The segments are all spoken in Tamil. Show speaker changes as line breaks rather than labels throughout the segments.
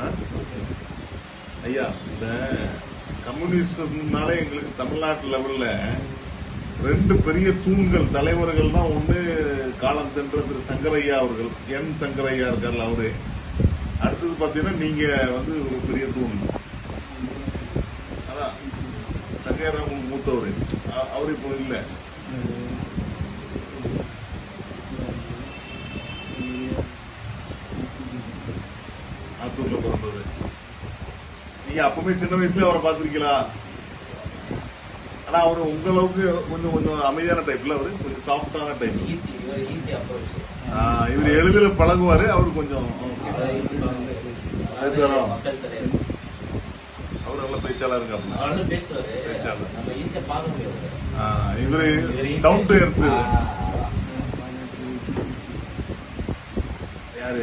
ஆ? ஐயா இந்த கம்யூனிஸ்ட்னால எங்களுக்கு தமிழ்நாட்டு லெவல்ல ரெண்டு பெரிய தூண்கள் தலைவர்கள் தான் ஒண்ணு காலம் சென்ற திரு சங்கரையா அவர்கள் என் சங்கரையா இருக்கார்ல அவரு. அடுத்தது பாத்தீங்கன்னா நீங்க வந்து ஒரு பெரிய தூண். அதான் சங்கரையா உங்களுக்கு மூத்தவர். அ- அவர் இப்போ இல்லை. நீங்க அப்பவுமே சின்ன வயசுல அவரை பார்த்திருக்கீங்களா? ஆனா அவரு உங்க அளவுக்கு கொஞ்சம் கொஞ்சம் அமைதியான டைப்ல அவரு. கொஞ்சம் சாஃப்டான டைப்
இவர்
எளிதில பழகுவாரு அவரு கொஞ்சம்
அவர்
நல்ல பேச்சாளர் பேச்சாளர். இவரு டவுன் டு எர்த்
ஆ,
யாரு?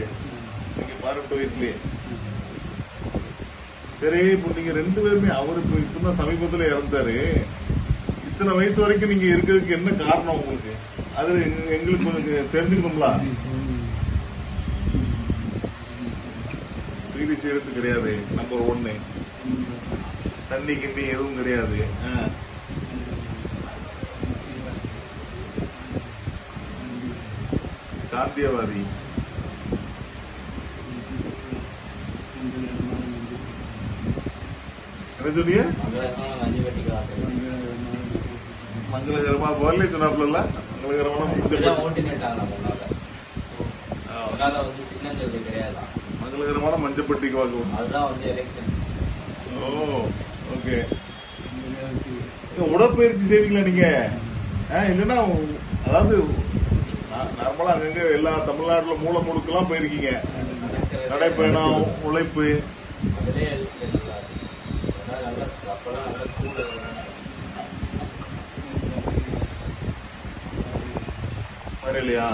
நீங்க பதினெட்டு வயசுலயே. சரி இப்போ நீங்க ரெண்டு பேருமே அவருக்கு இப்போ இப்பதான் சமீபத்துல இறந்தாரு. இத்தனை வயசு வரைக்கும் நீங்க இருக்கிறதுக்கு என்ன காரணம் உங்களுக்கு? அது எங்களுக்கு கொஞ்சம் தெரிஞ்சுக்கணும்ல? பீடி செய்யறது கிடையாது நம்பர் ஒன்னு தண்ணி கிண்ணி எதுவும் கிடையாது. ஆ. காந்தியவாதி.
முன்னால முன்னால வந்து சின்னங்கள் கிடையாதான்
மங்களகரமான மஞ்சப்பட்டிக்கு வாக்கு.
அதுதான் வந்து எலெக்ஷன்
ஓ ஓகே. உடற்பயிற்சி செய்வீங்களா நீங்க? இல்லைன்னா அதாவது நார்மலா அங்கங்க எல்லா தமிழ்நாட்டுல மூல முடுக்கெல்லாம் போயிருக்கீங்க. நடைப்பயணம் உழைப்பு.
அதுலயே நல்லா நல்லா கூட. வரலையா